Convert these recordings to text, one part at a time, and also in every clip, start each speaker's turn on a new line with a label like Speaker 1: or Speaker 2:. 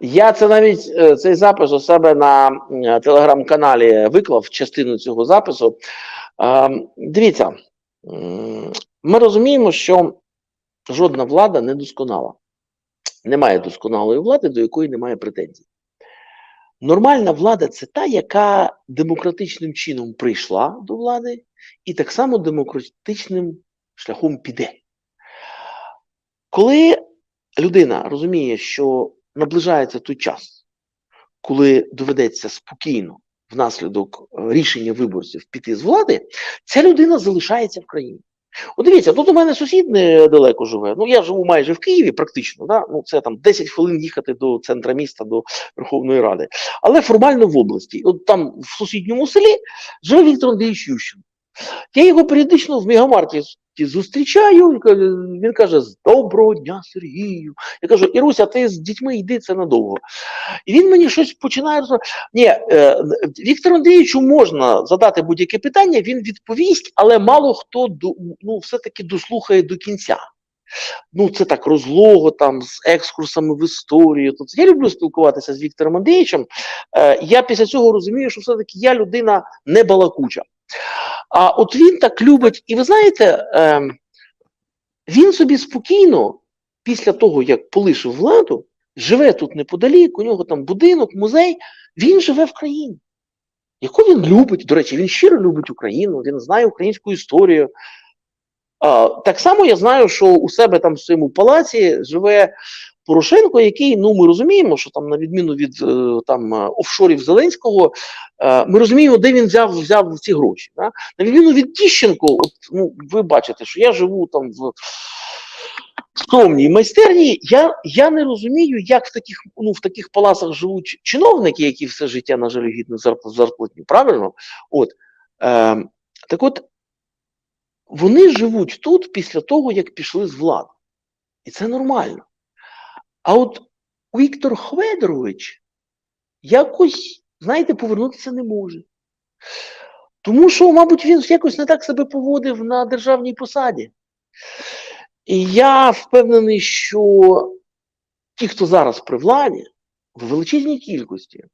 Speaker 1: Я це навіть е, цей запис у себе на телеграм-каналі виклав частину цього запису. Е, Дивіться, ми розуміємо, що жодна влада не досконала. Немає досконалої влади, до якої немає претензій. Нормальна влада це та, яка демократичним чином прийшла до влади, і так само демократичним шляхом піде. Коли людина розуміє, що наближається той час, коли доведеться спокійно внаслідок е, рішення виборців піти з влади, ця людина залишається в країні. От дивіться, тут у мене сусід недалеко живе. Ну я живу майже в Києві, практично. Да? Ну це там 10 хвилин їхати до центра міста, до Верховної Ради, але формально в області. От там в сусідньому селі живе Віктор Андрійович Ющенко. Я його періодично в Мегамарті зустрічаю. Він каже, доброго дня, Сергію. Я кажу, Іруся, ти з дітьми йди це надовго. І він мені щось починає. Ні, е, Віктору Андрійовичу можна задати будь-яке питання, він відповість, але мало хто ну, все-таки дослухає до кінця. Ну, це так розлого там з екскурсами в історію. Я люблю спілкуватися з Віктором Андрійовичем. Е, я після цього розумію, що все-таки я людина не балакуча. А от він так любить, і ви знаєте, е, він собі спокійно, після того, як полишив владу, живе тут неподалік, у нього там будинок, музей, він живе в країні, яку він любить. До речі, він щиро любить Україну, він знає українську історію. А, так само я знаю, що у себе там в своєму палаці живе Порошенко, який, ну ми розуміємо, що там, на відміну від е, там е, офшорів Зеленського, е, ми розуміємо, де він взяв взяв ці гроші. Да? На відміну від Тіщенко, от, ну, ви бачите, що я живу там в скромній майстерні. Я, я не розумію, як в таких, ну, в таких палацах живуть чиновники, які все життя на жалюгідну зарп- зарплатню. Правильно? От, е, так от, вони живуть тут після того, як пішли з влади. І це нормально. А от Віктор Хведорович якось, знаєте, повернутися не може. Тому що, мабуть, він якось не так себе поводив на державній посаді. І я впевнений, що ті, хто зараз при владі, в величезній кількості,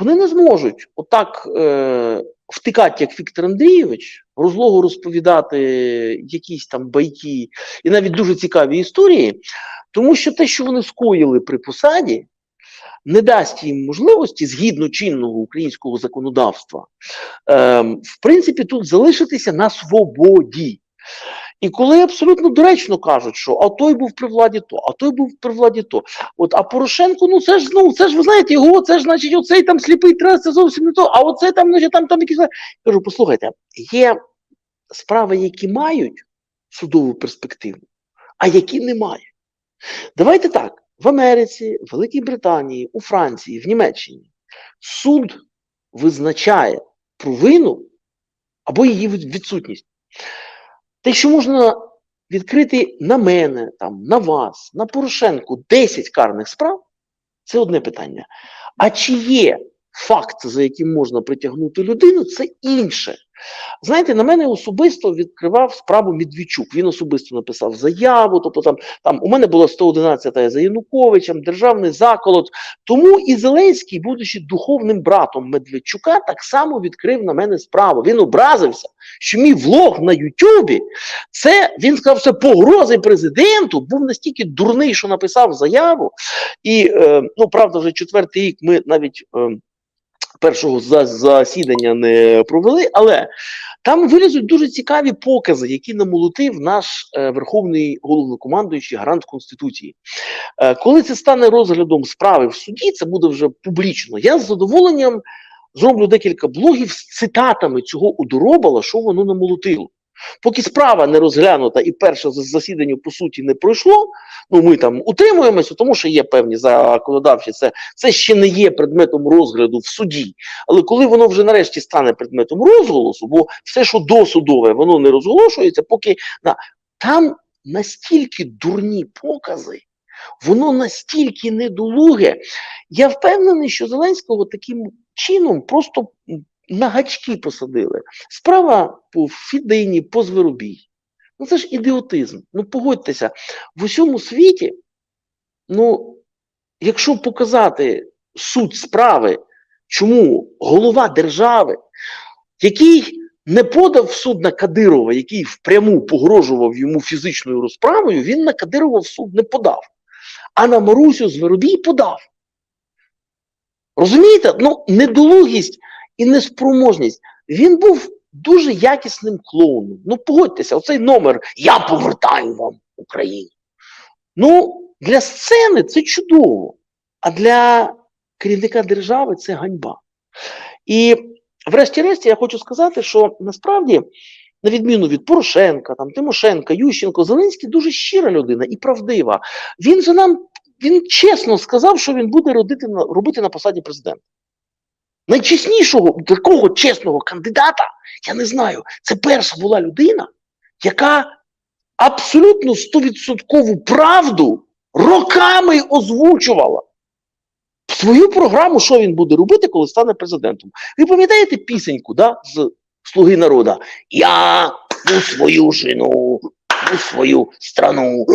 Speaker 1: вони не зможуть отак е, втикати, як Віктор Андрійович, розлогу розповідати якісь там байки і навіть дуже цікаві історії, тому що те, що вони скоїли при посаді, не дасть їм можливості згідно чинного українського законодавства, ем, в принципі, тут залишитися на свободі. І коли абсолютно доречно кажуть, що а той був при владі то, а той був при владі то. От, а Порошенко, ну це ж ну це ж ви знаєте, його це ж значить оцей там сліпий трес, це зовсім не то, а оце там, значить, там, там якісь. Кажу, послухайте, є справи, які мають судову перспективу, а які не мають. Давайте так: в Америці, в Великій Британії, у Франції, в Німеччині суд визначає провину або її відсутність. Те, що можна відкрити на мене, там, на вас, на Порошенку 10 карних справ, це одне питання. А чи є факт, за яким можна притягнути людину, це інше. Знаєте, на мене особисто відкривав справу Медведчук. Він особисто написав заяву. Тобто там, там у мене була 111 за Януковичем, державний заколот. Тому і Зеленський, будучи духовним братом Медведчука, так само відкрив на мене справу. Він образився, що мій влог на Ютубі це він сказав, це погрози президенту. Був настільки дурний, що написав заяву. І е, ну правда, вже четвертий рік ми навіть. Е, Першого засідання не провели, але там вилізуть дуже цікаві покази, які намолотив наш е, верховний головнокомандуючий гарант Конституції. Е, коли це стане розглядом справи в суді, це буде вже публічно. Я з задоволенням зроблю декілька блогів з цитатами цього удоробала, що воно намолотило. Поки справа не розглянута і перше засідання по суті не пройшло, ну ми там утримуємося, тому що є певні законодавчі, це, це ще не є предметом розгляду в суді. Але коли воно вже нарешті стане предметом розголосу, бо все, що досудове, воно не розголошується, поки на там настільки дурні покази, воно настільки недолуге. Я впевнений, що Зеленського таким чином просто на гачки посадили. Справа по Фідині, по Зверобій. Ну це ж ідіотизм. Ну погодьтеся, в усьому світі, ну якщо показати суть справи, чому голова держави, який не подав в суд на Кадирова, який впряму погрожував йому фізичною розправою, він на Кадирова в суд не подав. А на Марусю Зверобій подав. Розумієте? Ну, недолугість і неспроможність. Він був дуже якісним клоуном. Ну, погодьтеся, оцей номер Я повертаю вам Україну. Ну, для сцени це чудово, а для керівника держави це ганьба. І врешті-решт я хочу сказати, що насправді, на відміну від Порошенка, там, Тимошенка, Ющенко, Зеленський дуже щира людина і правдива. Він же нам він чесно сказав, що він буде робити на, робити на посаді президента. Найчеснішого, такого чесного кандидата, я не знаю, це перша була людина, яка абсолютно стовідсоткову правду роками озвучувала свою програму, що він буде робити, коли стане президентом. Ви пам'ятаєте пісеньку да, з Слуги народа? Я у свою жену, у свою страну,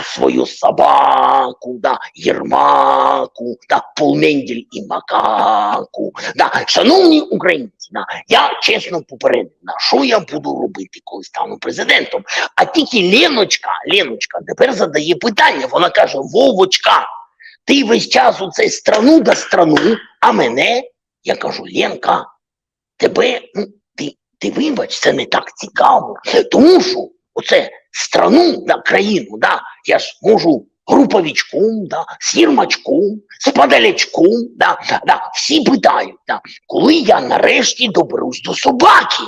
Speaker 1: у свою собаку, да, Єрмаку, да, Полмендель і Макаку. Да. Шановні українці, да, я чесно попередив, да, що я буду робити, коли стану президентом. А тільки Леночка, Леночка тепер задає питання. Вона каже: Вовочка, ти весь час у цей страну да страну, а мене, я кажу, Ленка, тебе, ну, ти вибач, це не так цікаво. Тому що оце страну да, країну, да, я ж можу груповичком, да, з Єрмачком, да, да, всі питають, да, коли я нарешті доберусь до собаки,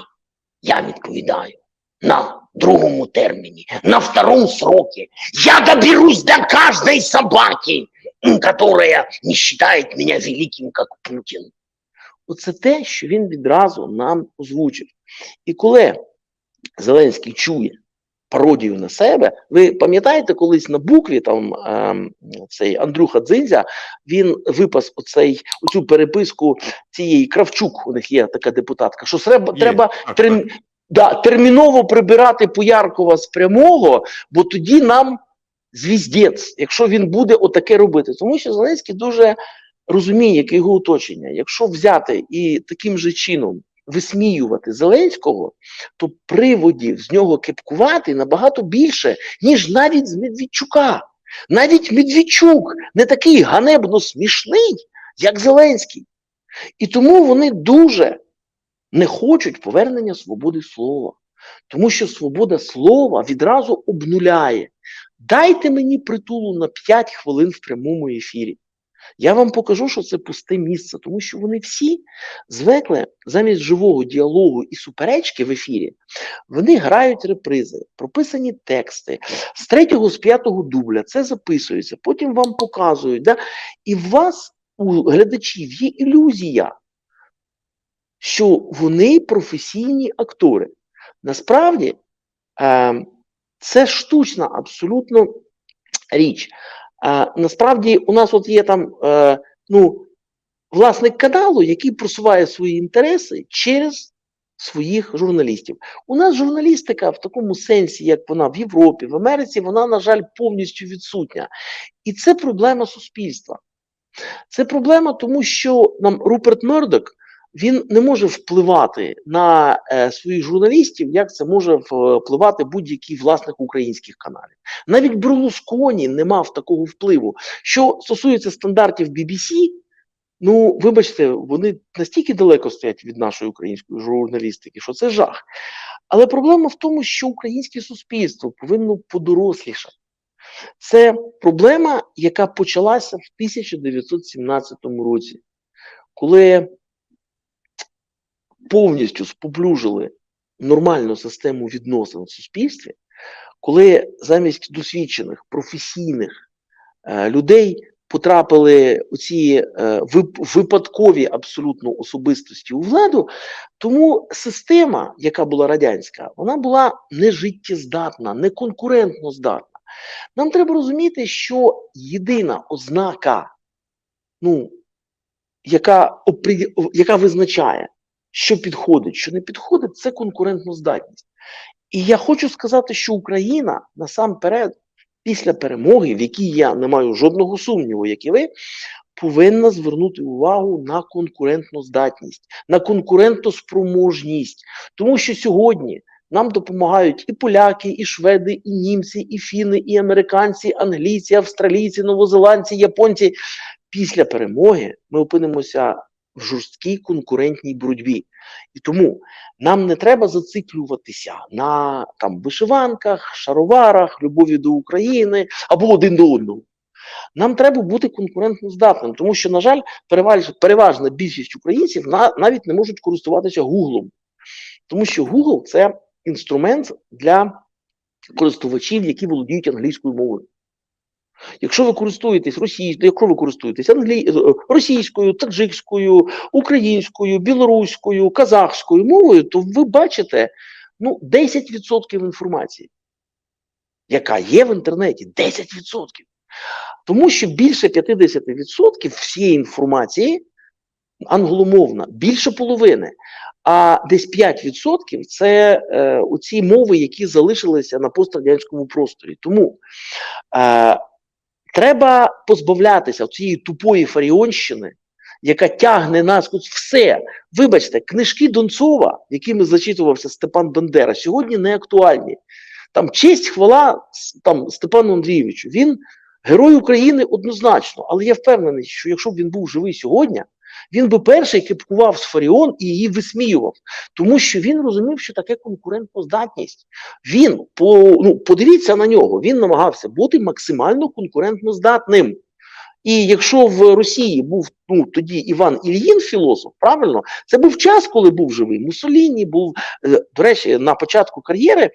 Speaker 1: я відповідаю на другому терміні, на втором сроке. Я доберусь до каждой собаки, которая не считает меня великим, как Путин. Оце те, що він відразу нам озвучив. І коли Зеленський чує пародію на себе, ви пам'ятаєте, колись на букві там ем, цей Андрюха Дзинзя він випас оцей оцю переписку цієї Кравчук. У них є така депутатка, що треба,
Speaker 2: Є,
Speaker 1: треба
Speaker 2: так.
Speaker 1: да, терміново прибирати Пояркова з прямого, бо тоді нам звіздець, якщо він буде отаке робити. Тому що Зеленський дуже розуміє, яке його оточення. Якщо взяти і таким же чином висміювати Зеленського, то приводів з нього кепкувати набагато більше, ніж навіть з Медведчука. Навіть Медведчук не такий ганебно смішний, як Зеленський. І тому вони дуже не хочуть повернення свободи слова. Тому що свобода слова відразу обнуляє. Дайте мені притулу на 5 хвилин в прямому ефірі. Я вам покажу, що це пусте місце, тому що вони всі звикли замість живого діалогу і суперечки в ефірі, вони грають репризи, прописані тексти з третього, з п'ятого дубля, це записується, потім вам показують. Да? І в вас, у глядачів, є ілюзія, що вони професійні актори. Насправді, е, це штучна абсолютно річ. Е, насправді, у нас от є там е, ну, власник каналу, який просуває свої інтереси через своїх журналістів. У нас журналістика в такому сенсі, як вона в Європі, в Америці, вона, на жаль, повністю відсутня. І це проблема суспільства. Це проблема, тому що нам Руперт Мердок він не може впливати на е, своїх журналістів, як це може впливати будь-який власник українських каналів. Навіть Берлусконі не мав такого впливу. Що стосується стандартів BBC, ну вибачте, вони настільки далеко стоять від нашої української журналістики, що це жах. Але проблема в тому, що українське суспільство повинно подорослішати. Це проблема, яка почалася в 1917 році, коли повністю споплюжили нормальну систему відносин в суспільстві, коли замість досвідчених професійних е, людей потрапили оці е, випадкові абсолютно особистості у владу, тому система, яка була радянська, вона була не життєздатна, не конкурентно здатна. Нам треба розуміти, що єдина ознака, ну, яка, яка визначає, що підходить, що не підходить, це конкурентна здатність. І я хочу сказати, що Україна насамперед після перемоги, в якій я не маю жодного сумніву, як і ви, повинна звернути увагу на конкурентну здатність, на конкурентоспроможність. Тому що сьогодні нам допомагають і поляки, і шведи, і німці, і фіни, і американці, англійці, австралійці, новозеландці, японці. Після перемоги ми опинимося в жорсткій конкурентній боротьбі. І тому нам не треба зациклюватися на там вишиванках, шароварах, любові до України або один до одного. Нам треба бути конкурентно здатним, тому що, на жаль, переваж, переважна більшість українців на, навіть не можуть користуватися Гуглом. Тому що Google це інструмент для користувачів, які володіють англійською мовою. Якщо ви користуєтесь російською, якщо ви користуєтесь англі... е, російською, таджикською, українською, білоруською, казахською мовою, то ви бачите ну, 10% інформації, яка є в інтернеті. 10%. Тому що більше 50% всієї інформації англомовна, більше половини. А десь 5% це е, оці мови, які залишилися на пострадянському просторі. Тому е, треба позбавлятися цієї тупої фаріонщини, яка тягне нас тут все. Вибачте, книжки Донцова, якими зачитувався Степан Бандера, сьогодні не актуальні. Там честь, хвала там, Степану Андрійовичу. Він герой України однозначно, але я впевнений, що якщо б він був живий сьогодні, він би перший кипкував з Фаріон і її висміював, тому що він розумів, що таке конкурентноздатність. Він по ну подивіться на нього, він намагався бути максимально конкурентноздатним. І якщо в Росії був ну тоді Іван Ільїн, філософ, правильно, це був час, коли був живий. Мусоліні був е, до речі, на початку кар'єри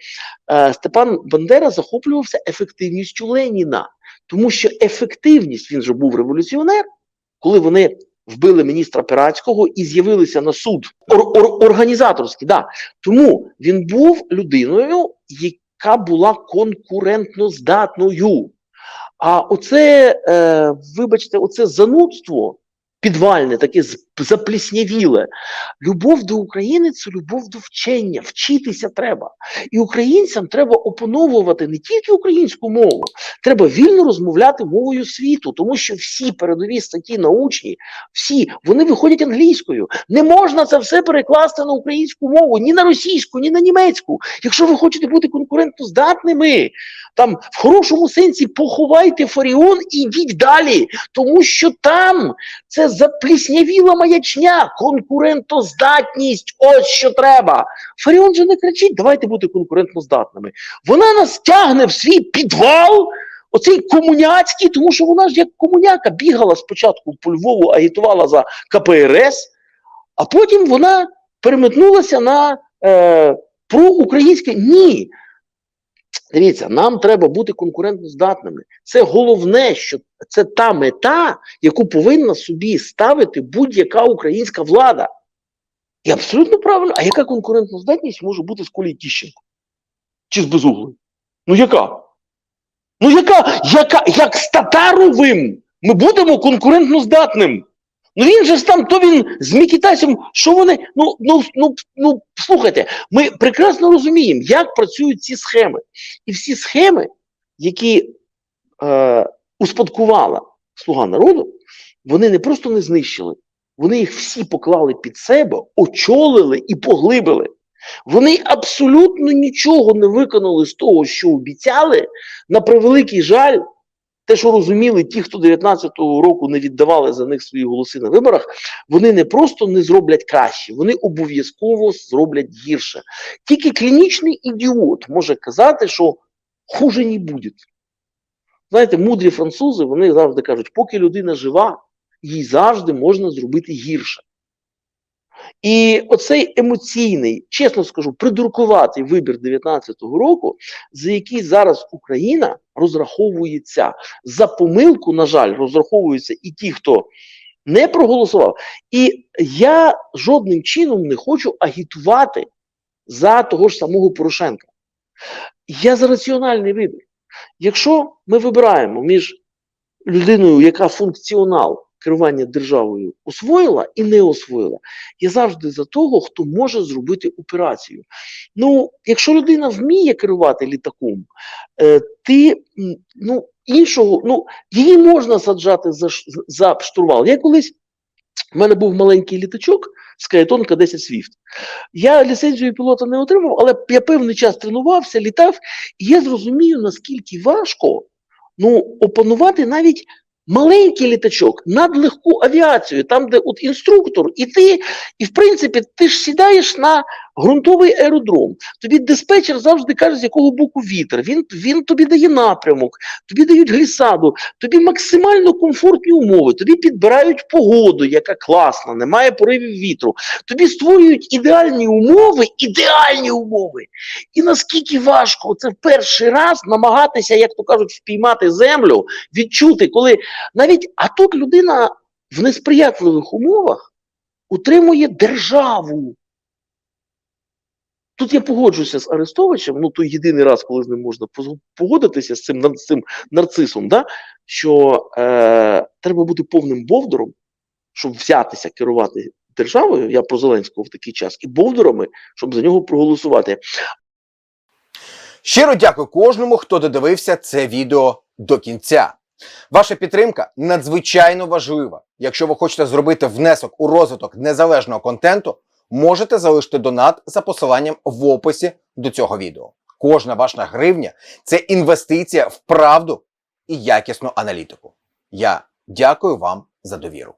Speaker 1: е, Степан Бандера захоплювався ефективністю Леніна, тому що ефективність він же був революціонер, коли вони вбили міністра Пиратського і з'явилися на суд ор, ор, організаторські. Да. Тому він був людиною, яка була конкурентно здатною. А оце, е, вибачте, оце занудство підвальне, таке запліснявіле. Любов до України це любов до вчення. Вчитися треба. І українцям треба опановувати не тільки українську мову, треба вільно розмовляти мовою світу, тому що всі передові статті научні, всі вони виходять англійською. Не можна це все перекласти на українську мову, ні на російську, ні на німецьку. Якщо ви хочете бути конкурентоздатними, там в хорошому сенсі поховайте Фаріон і йдіть далі, тому що там це запліснявіла маячня, конкурентоздатність. Ось що треба. Фаріон же не кричить, давайте бути конкурентоздатними. Вона нас тягне в свій підвал. Оцей комуняцький, тому що вона ж як комуняка бігала спочатку по Львову, агітувала за КПРС, а потім вона переметнулася на е, проукраїнське. Ні. Дивіться, нам треба бути конкурентоздатними. Це головне, що це та мета, яку повинна собі ставити будь-яка українська влада. І абсолютно правильно, а яка конкурентоздатність може бути з Колі Тіщенко? Чи з Безуглою? Ну яка? Ну яка, яка, як з Татаровим ми будемо конкурентно здатним? Ну він же ж там, то він з Мікітасем, що вони. Ну, ну, ну, ну, слухайте, ми прекрасно розуміємо, як працюють ці схеми. І всі схеми, які е, успадкувала Слуга народу, вони не просто не знищили, вони їх всі поклали під себе, очолили і поглибили. Вони абсолютно нічого не виконали з того, що обіцяли, на превеликий жаль. Те, що розуміли ті, хто 19-го року не віддавали за них свої голоси на виборах, вони не просто не зроблять краще, вони обов'язково зроблять гірше. Тільки клінічний ідіот може казати, що хуже не буде. Знаєте, мудрі французи вони завжди кажуть, поки людина жива, їй завжди можна зробити гірше. І оцей емоційний, чесно скажу, придуркуватий вибір 19-го року, за який зараз Україна розраховується за помилку, на жаль, розраховуються і ті, хто не проголосував. І я жодним чином не хочу агітувати за того ж самого Порошенка. Я за раціональний вибір. Якщо ми вибираємо між людиною, яка функціонал керування державою освоїла і не освоїла. Я завжди за того, хто може зробити операцію. Ну, якщо людина вміє керувати літаком, е, ти ну, іншого, ну, її можна саджати за, за штурвал. Я колись, в мене був маленький літачок Скаєтон К-10 Swift. Я ліцензію пілота не отримав, але я певний час тренувався, літав, і я зрозумію, наскільки важко ну, опанувати навіть маленький літачок, надлегку авіацію, там, де от інструктор, і ти, і в принципі, ти ж сідаєш на ґрунтовий аеродром. Тобі диспетчер завжди каже, з якого боку вітер. Він, він тобі дає напрямок, тобі дають глісаду, тобі максимально комфортні умови, тобі підбирають погоду, яка класна, немає поривів вітру. Тобі створюють ідеальні умови, ідеальні умови. І наскільки важко це в перший раз намагатися, як то кажуть, впіймати землю, відчути, коли навіть а тут людина в несприятливих умовах утримує державу. Тут я погоджуюся з Арестовичем, ну той єдиний раз, коли з ним можна погодитися з цим, з цим нарцисом, да? що е, треба бути повним бовдуром, щоб взятися керувати державою. Я про Зеленського в такий час, і бовдурами, щоб за нього проголосувати.
Speaker 2: Щиро дякую кожному, хто додивився це відео до кінця. Ваша підтримка надзвичайно важлива. Якщо ви хочете зробити внесок у розвиток незалежного контенту, можете залишити донат за посиланням в описі до цього відео. Кожна ваша гривня це інвестиція в правду і якісну аналітику. Я дякую вам за довіру.